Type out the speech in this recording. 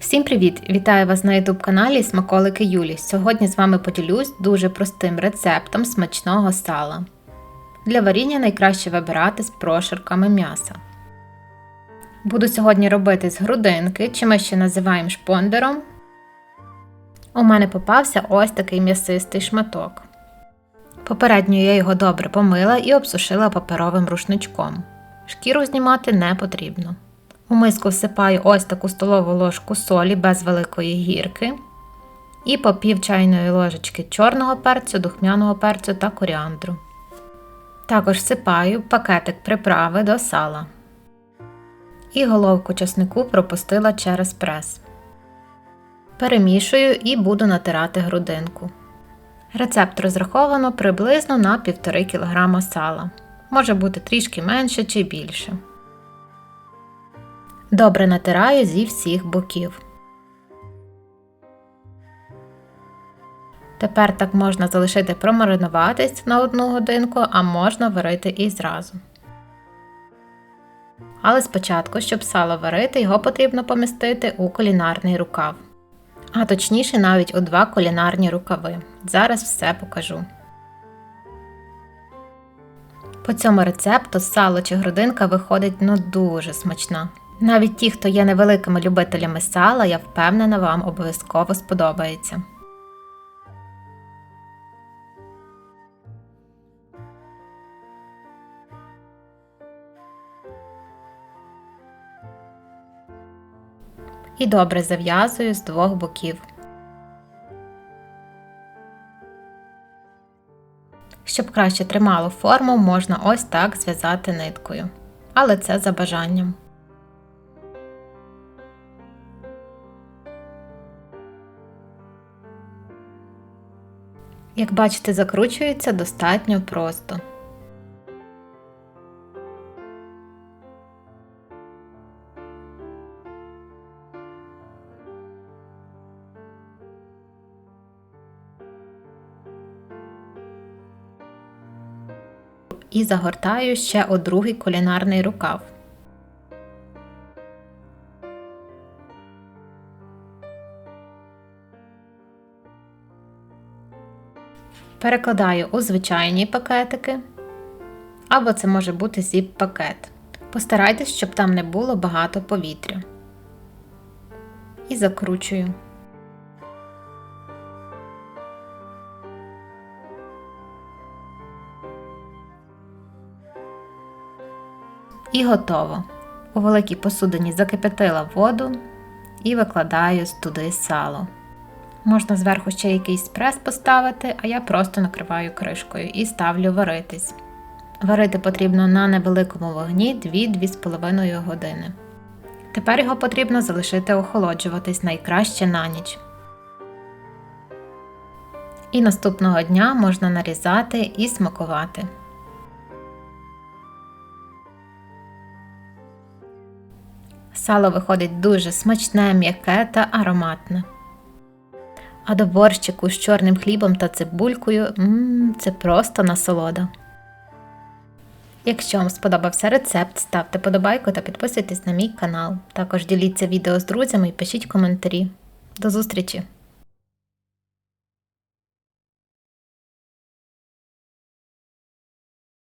Всім привіт! Вітаю вас на youtube каналі Смаколики Юлі. Сьогодні з вами поділюсь дуже простим рецептом смачного сала. Для варіння найкраще вибирати з прошарками м'яса. Буду сьогодні робити з грудинки, чи ми ще називаємо шпондером. У мене попався ось такий м'ясистий шматок. Попередньо я його добре помила і обсушила паперовим рушничком. Шкіру знімати не потрібно. У миску всипаю ось таку столову ложку солі без великої гірки і по пів чайної ложечки чорного перцю, духмяного перцю та коріандру. Також всипаю пакетик приправи до сала. І головку часнику пропустила через прес. Перемішую і буду натирати грудинку. Рецепт розраховано приблизно на 1,5 кг сала. Може бути трішки менше чи більше. Добре натираю зі всіх боків. Тепер так можна залишити промаринуватись на одну годинку, а можна варити і зразу. Але спочатку, щоб сало варити, його потрібно помістити у кулінарний рукав. А точніше навіть у два кулінарні рукави. Зараз все покажу. По цьому рецепту сало чи грудинка виходить ну дуже смачна. Навіть ті, хто є невеликими любителями сала, я впевнена, вам обов'язково сподобається. І добре зав'язую з двох боків. Щоб краще тримало форму, можна ось так зв'язати ниткою. Але це за бажанням. Як бачите, закручується достатньо просто. І загортаю ще у другий кулінарний рукав. Перекладаю у звичайні пакетики, або це може бути зіп-пакет. Постарайтесь, щоб там не було багато повітря. І закручую. І готово. У великій посудині закипятила воду і викладаю туди сало. Можна зверху ще якийсь прес поставити, а я просто накриваю кришкою і ставлю варитись. Варити потрібно на невеликому вогні 2-2,5 години. Тепер його потрібно залишити охолоджуватись найкраще на ніч. І наступного дня можна нарізати і смакувати. Сало виходить дуже смачне, м'яке та ароматне. А до борщику з чорним хлібом та цибулькою мм, це просто насолода. Якщо вам сподобався рецепт, ставте подобайку та підписуйтесь на мій канал. Також діліться відео з друзями і пишіть коментарі. До зустрічі!